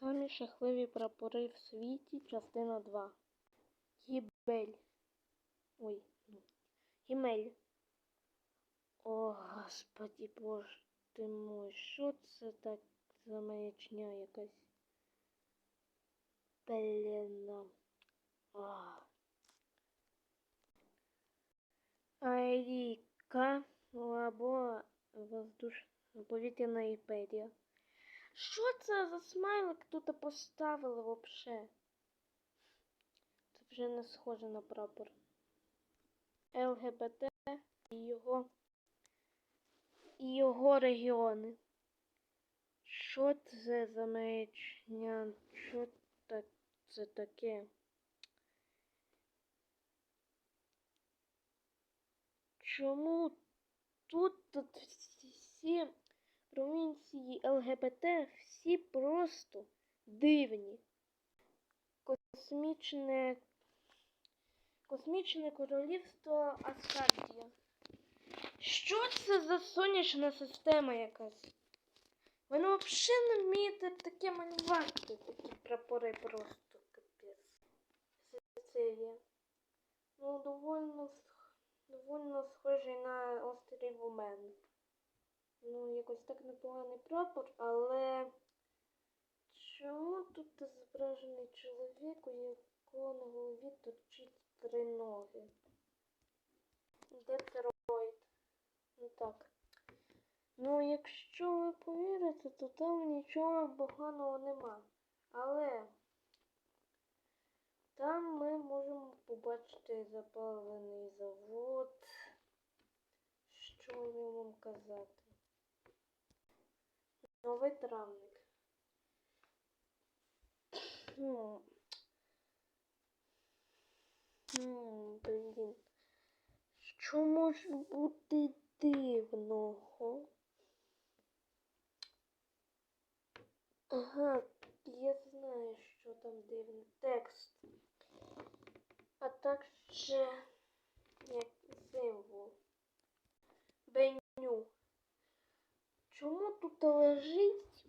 Самі жахливі прапори в світі, частина 2. Гібель. Ой. Гімель. О, господі боже ти мой, що це так за маячня якась? Блін. ну. А. Айріка або воздуш... повітряна імперія. Що це за смайлик тут поставили вообще? Це вже не схоже на прапор. ЛГБТ і його і його регіони. Що це за маячня? Що так це таке? Чому тут, тут всі провінції ЛГБТ всі просто дивні? Космічне Космічне королівство Аскардія. Що це за сонячна система якась? Ви ну, взагалі не вмієте таке малювати, такі прапори просто капець. Ну, довольно, довольно схожий на острів Умен. Ну, якось так непоганий прапор, але чому тут зображений чоловік, у якого на голові торчить три ноги? Детройт. Ну так. Ну, якщо ви повірите, то там нічого поганого нема. Але там ми можемо побачити запалений завод. Що я вам казати? Новий травник. Хм. Хм, блін. Що може бути дивного? Ага, я знаю, що там дивний текст. А також як символ. Беню. Чому тут лежить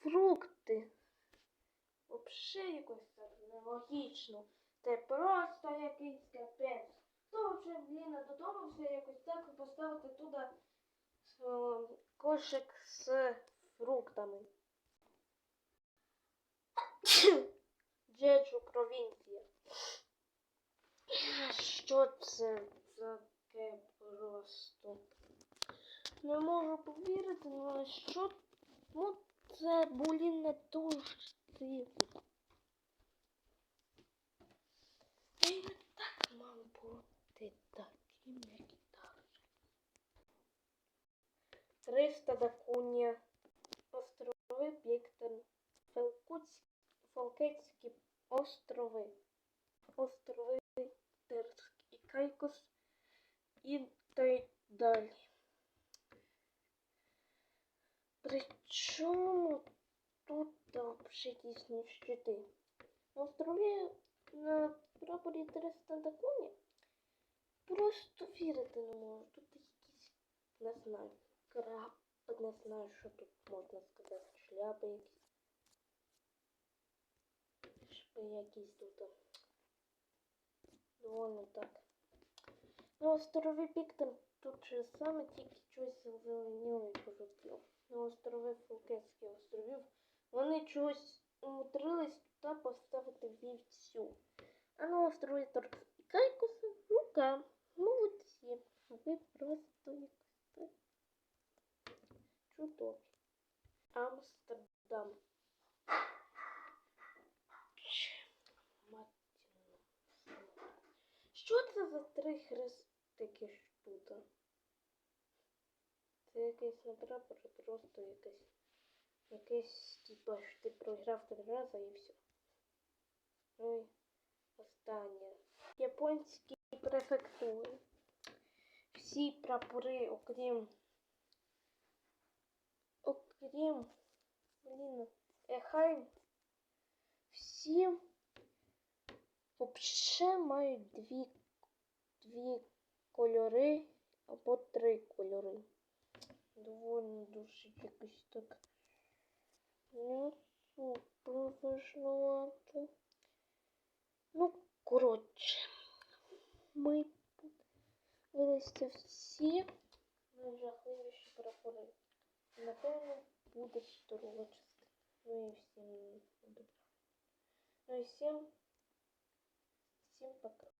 фрукти? Вообще якось так нелогічно. Це просто якийсь капець. Хто вже, блін, додумався якось так поставити туди е, кошик з фруктами. Джеджу провінція. Що це таке просто? Не можу повірити, ну а що? Ну це, блін, не дуже дивно. Та й не так мав бути таким, як і так. 300 Дакунія, острови Піктон, Фалкетські острови, острови Терськ і Кайкос і так далі. Причому тут дійсні щити. На острові на прапорі 300 Дакунія просто вірити не можу. Тут якісь, не знаю, краб, не знаю, що тут можна сказати, шляпи якісь. Шляпи якісь тут. Довольно так. На острові Піктон тут же саме тільки щось зеленіло і пожовтіло. На острови Фулкетських островів вони чогось умудрились туди поставити вівцю. А на острові Торк і Кайкоса рука. Молодці. Ви просто якось чудові. Амстердам. Що це за три хрестики тут? Це якийсь не просто якийсь. Якийсь, типа, що ти програв три рази і все. Ну і останнє. Японські префектури. Всі прапори, окрім. Окрім. Блін. Ехай. Всі вообще мають дві, дві кольори або три кольори. Довольно дуже якось так супер важнувато. Ну, коротше, ми вилися всі найжахливіші прапори. Напевно, буде друга частина. Ну і всім добра. Ну і всім, всім пока.